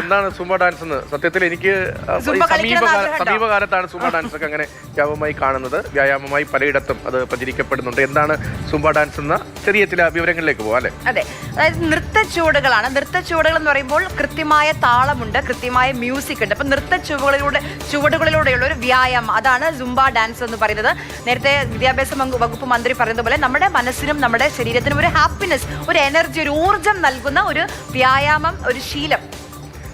എന്താണ് സുമ ഡാൻസ് എന്ന്? സത്യത്തിൽ എനിക്ക് സമീപകാല സമീപകാലത്താണ് സുമ ഡാൻസ് ഒക്കെ അങ്ങനെ വ്യാപകമായി കാണുന്നത്. വ്യായാമമായി പലയിടത്തും അത് പ്രചരിക്കപ്പെടുന്നുണ്ട്. എന്താണ് സുമ ഡാൻസ് എന്ന ചെറിയ ചില വിവരങ്ങളിലേക്ക് പോകാം അല്ലെ? അതെ. അതായത് നൃത്ത ചുവടുകളാണ് നൃത്ത ചുവടുകൾ എന്ന് പറയുമ്പോൾ കൃത്യമായ താളമുണ്ട് കൃത്യമായ മ്യൂസിക് ഉണ്ട്. അപ്പൊ നൃത്ത ചുവടുകളിലൂടെ ചുവടുകളിലൂടെയുള്ള ഒരു വ്യായാമം. അതാണ് സുംബ ഡാൻസ് എന്ന് പറയുന്നത്. നേരത്തെ വിദ്യാഭ്യാസ വകുപ്പ് മന്ത്രി പറഞ്ഞതുപോലെ നമ്മുടെ മനസ്സിനും നമ്മുടെ ശരീരത്തിനും ഒരു ഹാപ്പിനെസ് ഒരു എനർജി ഒരു ഊർജം നൽകുന്ന ഒരു വ്യായാമം ഒരു ശീലം.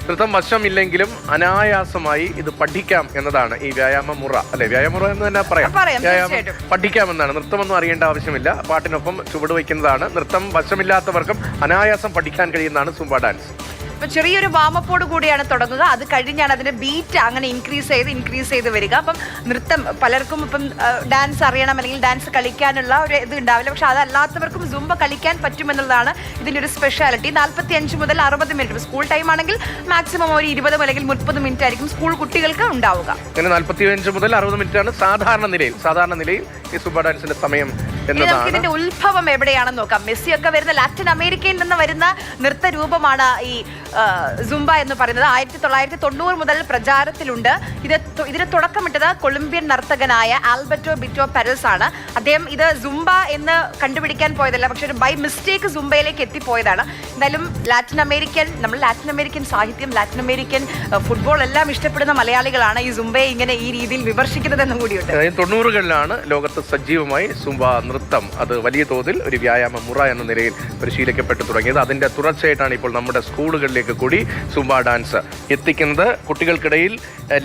നൃത്തം വശമില്ലെങ്കിലും അനായാസമായി ഇത് പഠിക്കാം എന്നതാണ് ഈ വ്യായാമ മുറ. അല്ലെ? വ്യായാമമുറ എന്ന് തന്നെ പറയാം. പറയാം, തീർച്ചയായിട്ടും. പഠിക്കാമെന്നാണ്. നൃത്തമൊന്നും അറിയേണ്ട ആവശ്യമില്ല. പാട്ടിനൊപ്പം ചുവട് വയ്ക്കുന്നതാണ്. നൃത്തം വശമില്ലാത്തവർക്കും അനായാസം പഠിക്കാൻ കഴിയുന്നതാണ് സുംബ ഡാൻസ്. ഇപ്പൊ ചെറിയൊരു വാമപ്പോട് കൂടിയാണ് തുടങ്ങുക. അത് കഴിഞ്ഞാണ് അതിന്റെ ബീറ്റ് അങ്ങനെ ഇൻക്രീസ് ചെയ്ത് ഇൻക്രീസ് ചെയ്ത് വരിക. അപ്പം നൃത്തം പലർക്കും ഇപ്പം ഡാൻസ് അറിയണം അല്ലെങ്കിൽ ഡാൻസ് കളിക്കാനുള്ള ഒരു ഇത് ഉണ്ടാവില്ല. പക്ഷെ അതല്ലാത്തവർക്കും സുംബ കളിക്കാൻ പറ്റുമെന്നുള്ളതാണ് ഇതിന്റെ ഒരു സ്പെഷ്യാലിറ്റി നാൽപ്പത്തി അഞ്ച് മുതൽ അറുപത് മിനിറ്റ് സ്കൂൾ ടൈം ആണെങ്കിൽ മാക്സിമം ഒരു ഇരുപത് അല്ലെങ്കിൽ മുപ്പത് മിനിറ്റ് ആയിരിക്കും സ്കൂൾ കുട്ടികൾക്ക് ഉണ്ടാവുക. അങ്ങനെ നാൽപ്പത്തി അഞ്ച് മുതൽ അറുപത് മിനിറ്റ് ആണ് സാധാരണ നിലയിൽ സാധാരണ നിലയിൽ ഈ സുബ ഡാൻസിന്റെ സമയം എന്നതാണ് ഇതിന്റെ ഉത്ഭവം എവിടെയാണെന്ന് നോക്കാം. മെസ്സി ഒക്കെ വരുന്ന ലാറ്റിൻ അമേരിക്കയിൽ നിന്ന് വരുന്ന നൃത്ത രൂപമാണ് ഈ സുംബ എന്ന് പറയുന്നത്. ആയിരത്തി തൊള്ളായിരത്തി തൊണ്ണൂറ് മുതൽ പ്രചാരത്തിലുണ്ട്. ഇത് ഇതിന് തുടക്കമിട്ടത് കൊളംബിയൻ നർത്തകനായ ആൽബർട്ടോ ബിറ്റോ പെരൽസ് ആണ് അദ്ദേഹം ഇത് സുംബ എന്ന് കണ്ടുപിടിക്കാൻ പോയതല്ല പക്ഷെ ഒരു ബൈ മിസ്റ്റേക്ക് സുംബയിലേക്ക് എത്തിപ്പോയതാണ്. എന്തായാലും ലാറ്റിൻ അമേരിക്കൻ നമ്മൾ ലാറ്റിൻ അമേരിക്കൻ സാഹിത്യം ലാറ്റിൻ അമേരിക്കൻ ഫുട്ബോൾ എല്ലാം ഇഷ്ടപ്പെടുന്ന മലയാളികളാണ് ഈ സുംബയെ ഇങ്ങനെ ഈ രീതിയിൽ വിമർശിക്കുന്നതെന്നും കൂടിയുണ്ട്. തൊണ്ണൂറുകളിലാണ് ലോകത്ത് സജീവമായി സുംബ നൃത്തം. അത് വലിയ തോതിൽ ഒരു വ്യായാമ മുറ എന്ന നിലയിൽ പരിശീലിക്കപ്പെട്ടു തുടങ്ങിയത്. അതിന്റെ തുടർച്ചയായിട്ടാണ് ഇപ്പോൾ നമ്മുടെ സ്കൂളുകളിലേക്ക് കൂടി സുംബ ഡാൻസ് എത്തിക്കുന്നത്. കുട്ടികൾക്കിടയിൽ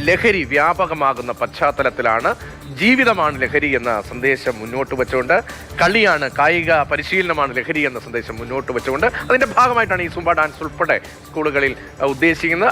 ലഹരി വ്യാപകമാകുന്ന പശ്ചാത്തലത്തിലാണ് ജീവിതമാണ് ലഹരി എന്ന സന്ദേശം മുന്നോട്ട് വെച്ചുകൊണ്ട് കളിയാണ് കായിക പരിശീലനമാണ് ലഹരി എന്ന സന്ദേശം മുന്നോട്ട് വെച്ചുകൊണ്ട് അതിന്റെ ഭാഗമായിട്ടാണ് ഈ സുംബ ഡാൻസ് ഉൾപ്പെടെ സ്കൂളുകളിൽ ഉദ്ദേശിക്കുന്നത്.